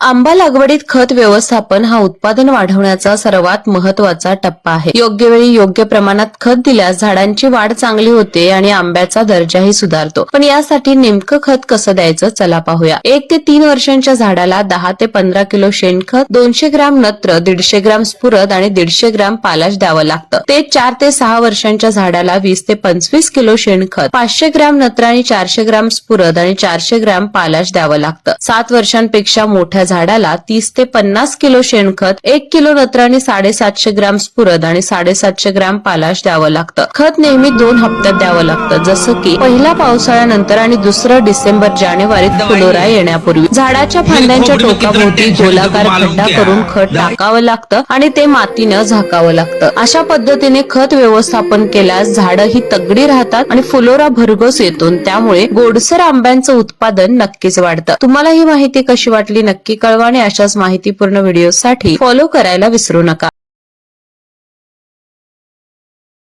आंबा लागवडीत खत व्यवस्थापन हा उत्पादन वाढवण्याचा सर्वात महत्त्वाचा टप्पा आहे. योग्य वेळी योग्य प्रमाणात खत दिल्यास झाडांची वाढ चांगली होते आणि आंब्याचा दर्जाही सुधारतो. पण यासाठी नेमकं खत कसं द्यायचं चला पाहूया. एक ते तीन वर्षांच्या झाडाला दहा ते पंधरा किलो शेणखत दोनशे ग्राम नत्र दीडशे ग्राम स्फुरद आणि दीडशे ग्राम पालाश द्यावं लागतं. ते चार ते सहा वर्षांच्या झाडाला वीस ते पंचवीस किलो शेणखत पाचशे ग्राम नत्र आणि चारशे ग्राम स्फुरद आणि चारशे ग्राम पालाश द्यावं लागतं. सात वर्षांपेक्षा मोठ्या झाडाला तीस ते पन्नास किलो शेणखत एक किलो नत्र आणि साडेसातशे ग्राम स्फुरद आणि साडेसातशे ग्राम पालाश द्यावं लागतं. खत नेहमी दोन हप्त्यात द्यावं लागतं जसं की पहिला पावसाळ्यानंतर आणि दुसरं डिसेंबर जानेवारीत फुलोरा येण्यापूर्वी. झाडाच्या फांद्यांच्या टोकाभोवती गोलाकार खड्डा करून खत टाकावं लागतं आणि ते मातीनं झाकावं लागतं. अशा पद्धतीने खत व्यवस्थापन केल्यास झाडं ही तगडी राहतात आणि फुलोरा भरघोस येतो त्यामुळे गोडसर आंब्यांचं उत्पादन नक्कीच वाढतं. तुम्हाला ही माहिती कशी वाटली नक्की कळवा आणि अशाच माहितीपूर्ण व्हिडिओसाठी फॉलो करायला विसरू नका.